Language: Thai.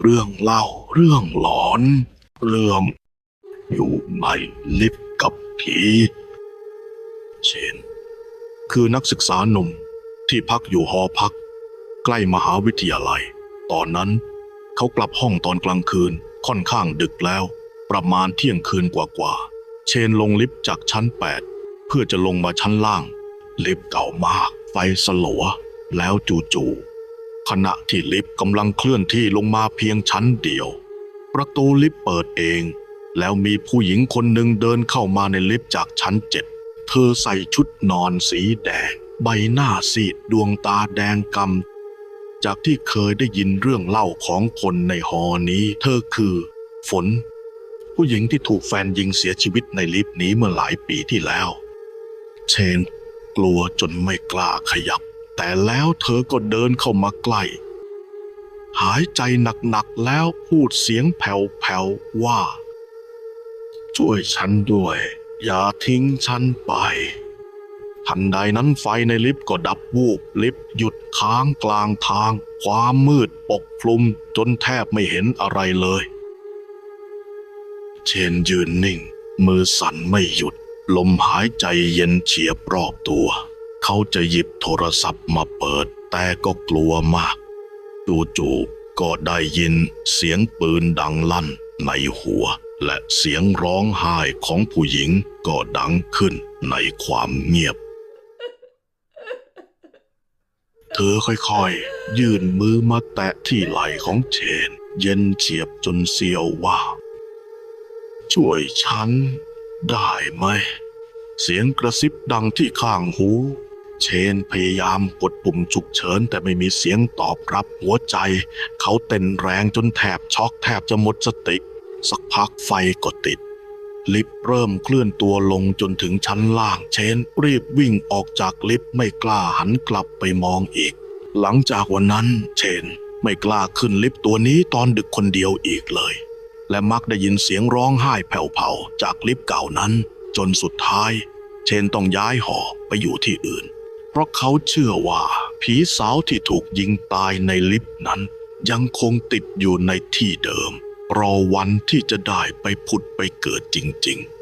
เรื่องเล่าเรื่องหลอน เรื่อง อยู่ในลิฟต์กับผีเชนคือนักศึกษาหนุ่มที่พักอยู่หอพัก ใกล้มหาวิทยาลัย ตอนนั้น เขากลับห้องตอนกลางคืนค่อนข้างดึกแล้ว ประมาณเที่ยงคืนกว่าๆเชนลงลิฟต์จากชั้น 8 เพื่อจะลงมาชั้นล่าง ลิฟต์เก่ามาก ไฟสลัว แล้วจู่ๆ ขณะที่ลิฟต์กำลังเคลื่อนที่ลงมาเพียงชั้นเดียว ประตูลิฟต์เปิดเอง แล้วมีผู้หญิงคนหนึ่งเดินเข้ามาในลิฟต์จากชั้นเจ็ดเธอใส่ชุดนอนสีแดง ใบหน้าซีดดวงตาแดงกำจากที่เคยได้ยินเรื่องเล่าของคนในหอนี้ เธอคือ ฝน ผู้หญิงที่ถูกแฟนยิงเสียชีวิตในลิฟต์นี้เมื่อหลายปีที่แล้ว เชนกลัวจนไม่กล้าขยับ แต่แล้วเธอก็เดินเข้ามาใกล้ หายใจหนักๆแล้วพูดเสียงแผ่วๆว่า ช่วยฉันด้วย อย่าทิ้งฉันไป ทันใดนั้นไฟในลิฟต์ก็ดับวูบลิฟต์หยุดค้างกลางทาง ความมืดปกคลุมจนแทบไม่เห็นอะไรเลย เชนยืนนิ่ง มือสั่นไม่หยุด ลมหายใจเย็นเฉียบรอบตัว เขาจะหยิบโทรศัพท์มาเปิด แต่ก็กลัวมาก จู่ๆก็ได้ยินเสียงปืนดังลั่นในหัว และเสียงร้องไห้ของผู้หญิงก็ดังขึ้นในความเงียบ เธอค่อยๆ ยื่นมือมาแตะที่ไหล่ของเชน เย็นเฉียบจนเสียวว่า ช่วยฉันได้ไหม เสียงกระซิบดังที่ข้างหู เชนพยายามกดปุ่มฉุกเฉินแต่ไม่มีเสียงตอบรับหัวใจ เขาเต้นแรงจนแทบช็อกแทบจะหมดสติ สักพักไฟก็ติด ลิฟต์เริ่มเคลื่อนตัวลงจนถึงชั้นล่าง เชนรีบวิ่งออกจากลิฟต์ไม่กล้าหันกลับไปมองอีก หลังจากวันนั้น เชนไม่กล้าขึ้นลิฟต์ตัวนี้ตอนดึกคนเดียวอีกเลย และมักได้ยินเสียงร้องไห้แผ่วๆจากลิฟต์เก่านั้น จนสุดท้าย เชนต้องย้ายหอไปอยู่ที่อื่น เพราะเขาเชื่อว่าผีสาวที่ถูกยิงตายในลิฟต์นั้น ยังคงติดอยู่ในที่เดิม รอวันที่จะได้ไปผุดไปเกิดจริง ๆ